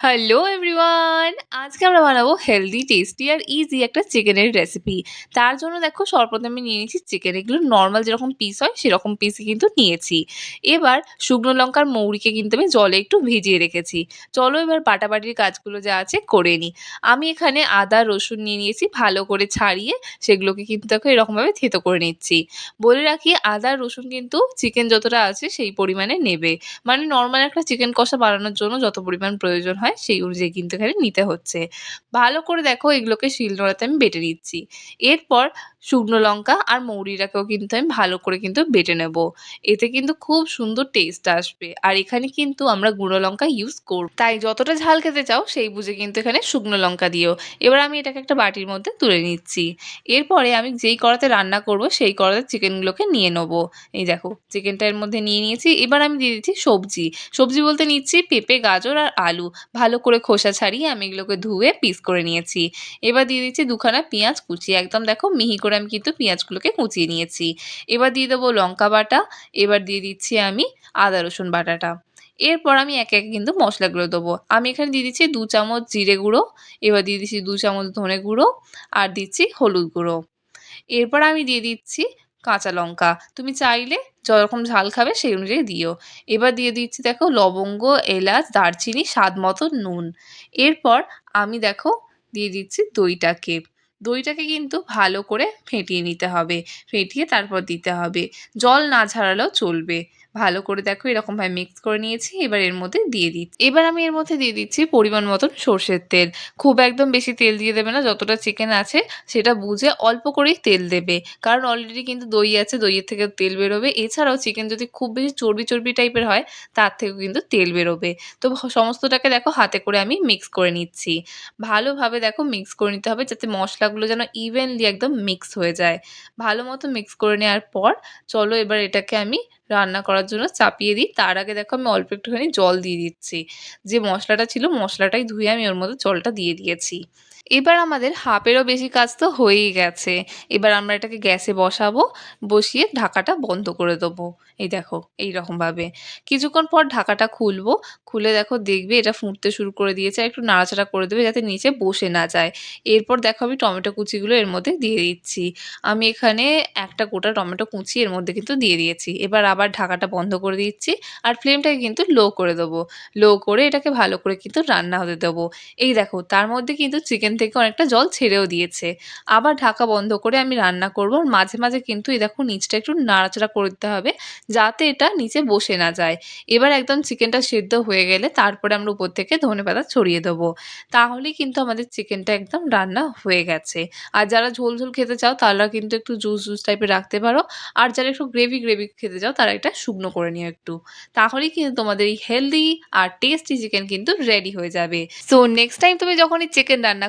Hello everyone আজকে আমরা বানাবো হেলদি টেস্টি আর ইজি একটা চিকেনের রেসিপি তার জন্য দেখো, সর্বপ্রথমে আমি নিয়ে নিয়েছি চিকেন এগুলো নর্মাল যেরকম পিস হয়, সেরকম পিসই কিন্তু নিয়েছি। এবার শুকনো লঙ্কার মৌরিকে কিন্তু আমি জলে একটু ভিজিয়ে রেখেছি। চলো এবার বাটাবাটির কাজগুলো যা আছে করে নিই। আমি এখানে আদা, রসুন নিয়ে নিয়েছি, ভালো করে ছাড়িয়ে সেগুলোকে কিন্তু দেখো এরকমভাবে থেতো করে নিচ্ছি। বলে রাখি, আদা, রসুন কিন্তু চিকেন যতটা আছে সেই পরিমাণে নেবে। মানে নর্মাল একটা চিকেন কষা বানানোর জন্য যত পরিমাণ প্রয়োজন হয় সেই অনুযায়ী কিন্তু এখানে নিতে হচ্ছে। ভালো করে দেখো এগুলোকে শিলনোড়াতে আমি বেটে নিচ্ছি। এরপর শুকনো লঙ্কা আর মৌরিটাকেও কিন্তু আমি ভালো করে কিন্তু বেটে নেব। এতে কিন্তু খুব সুন্দর টেস্ট আসবে। আর এখানে কিন্তু আমরা গুঁড়ো লঙ্কা ইউজ করব। তাই যতটা ঝাল খেতে চাও সেই বুঝে কিন্তু এখানে শুকনো লঙ্কা দিও। এবার আমি এটাকে একটা বাটির মধ্যে তুলে নিচ্ছি। এরপরে আমি যেই কড়াতে রান্না করব সেই কড়াতে চিকেনগুলোকে নিয়ে নেব। এই দেখো, চিকেনটা এর মধ্যে নিয়ে নিয়েছি। এবার আমি দিয়ে দিচ্ছি সবজি। সবজি বলতে নিচ্ছি পেঁপে, গাজর আর আলু। ভালো করে খোসা ছাড়িয়ে আমি এগুলোকে ধুয়ে পিস করে নিয়েছি। এবার দিয়ে দিচ্ছি দুখানা পেঁয়াজ কুচি। একদম দেখো মিহি করে আমি কিন্তু পেঁয়াজগুলোকে কুচিয়ে নিয়েছি। এবার দিয়ে দেবো লঙ্কা বাটা, এবার দিয়ে দিচ্ছি আমি আদা, রসুন বাটাটা। এরপর আমি একে একে কিন্তু মশলাগুলো দেবো। আমি এখানে দিয়ে দিচ্ছি দু চামচ জিরে গুঁড়ো, এবার দিয়ে দিচ্ছি দু চামচ ধনে গুঁড়ো আর দিচ্ছি হলুদ গুঁড়ো। এরপর আমি দিয়ে দিচ্ছি কাঁচা লঙ্কা। তুমি চাইলে যরকম ঝাল খাবে সেই অনুযায়ী দিও। এবার দিয়ে দিচ্ছি দেখো লবঙ্গ, এলাচ, দারচিনি, স্বাদ মতো নুন। এরপর আমি দেখো দিয়ে দিচ্ছি দইটাকে। দইটাকে কিন্তু ভালো করে ফেটিয়ে নিতে হবে। ফেটিয়ে তারপর দিতে হবে। জল না ছাড়ালেও চলবে। ভালো করে দেখো, এরকমভাবে মিক্স করে নিয়েছি, এবার এর মধ্যে দিয়ে দিচ্ছি। এবার আমি এর মধ্যে দিয়ে দিচ্ছি পরিমাণ মতন সর্ষের তেল। খুব একদম বেশি তেল দিয়ে দেবে না, যতটা চিকেন আছে সেটা বুঝে অল্প করেই তেল দেবে। কারণ অলরেডি কিন্তু দই আছে, দইয়ের থেকে তেল বেরোবে। এছাড়াও চিকেন যদি খুব বেশি চর্বি চর্বি টাইপের হয়, তার থেকেও কিন্তু তেল বেরোবে। তো সমস্তটাকে দেখো হাতে করে আমি মিক্স করে নিচ্ছি। ভালোভাবে দেখো মিক্স করে নিতে হবে যাতে মশলাগুলো যেন ইভেনলি একদম মিক্স হয়ে যায়। ভালো মতো মিক্স করে নেওয়ার পর চলো এবার এটাকে আমি রান্না করার জন্য চাপিয়ে দিই। তার আগে দেখো আমি অল্প একটুখানি জল দিয়ে দিচ্ছি। যে মশলাটা ছিল মশলাটাই ধুয়ে আমি ওর মধ্যে জলটা দিয়ে দিয়েছি। এবার আমাদের হাফেরও বেশি কাজ তো হয়েই গেছে। এবার আমরা এটাকে গ্যাসে বসাবো, বসিয়ে ঢাকাটা বন্ধ করে দেবো। এই দেখো, এই রকমভাবে। কিছুক্ষণ পর ঢাকাটা খুলবো। খুলে দেখো, দেখবে এটা ফুটতে শুরু করে দিয়েছে। একটু নাড়াচাড়া করে দেবে যাতে নিচে বসে না যায়। এরপর দেখো, আমি টমেটো কুচিগুলো এর মধ্যে দিয়ে দিচ্ছি। আমি এখানে একটা গোটা টমেটো কুচি এর মধ্যে কিন্তু দিয়ে দিয়েছি। এবার আবার ঢাকাটা বন্ধ করে দিচ্ছি আর ফ্লেমটাকে কিন্তু লো করে দেবো। লো করে এটাকে ভালো করে কিন্তু রান্না হতে দেবো। এই দেখো, তার মধ্যে কিন্তু চিকেন থেকে অনেকটা জল ছেড়েও দিয়েছে। আবার ঢাকা বন্ধ করে আমি রান্না করব। আর মাঝে মাঝে কিন্তু এই দেখো নিচটা একটু নাড়াচাড়া করে দিতে হবে যাতে এটা নিচে বসে না যায়। এবার একদম চিকেনটা সেদ্ধ হয়ে গেলে তারপরে আমরা উপর থেকে ধনে পাতা ছড়িয়ে দেবো। তাহলেই কিন্তু আমাদের চিকেনটা একদম রান্না হয়ে গেছে। আর যারা ঝোল ঝোল খেতে চাও তারা কিন্তু একটু জুস জুস টাইপের রাখতে পারো। আর যারা একটু গ্রেভি গ্রেভি খেতে চাও তারা এটা শুকনো করে নিও একটু। তাহলেই কিন্তু তোমাদের এই হেলদি আর টেস্টি চিকেন কিন্তু রেডি হয়ে যাবে। সো নেক্সট টাইম তুমি যখনই চিকেন রান্না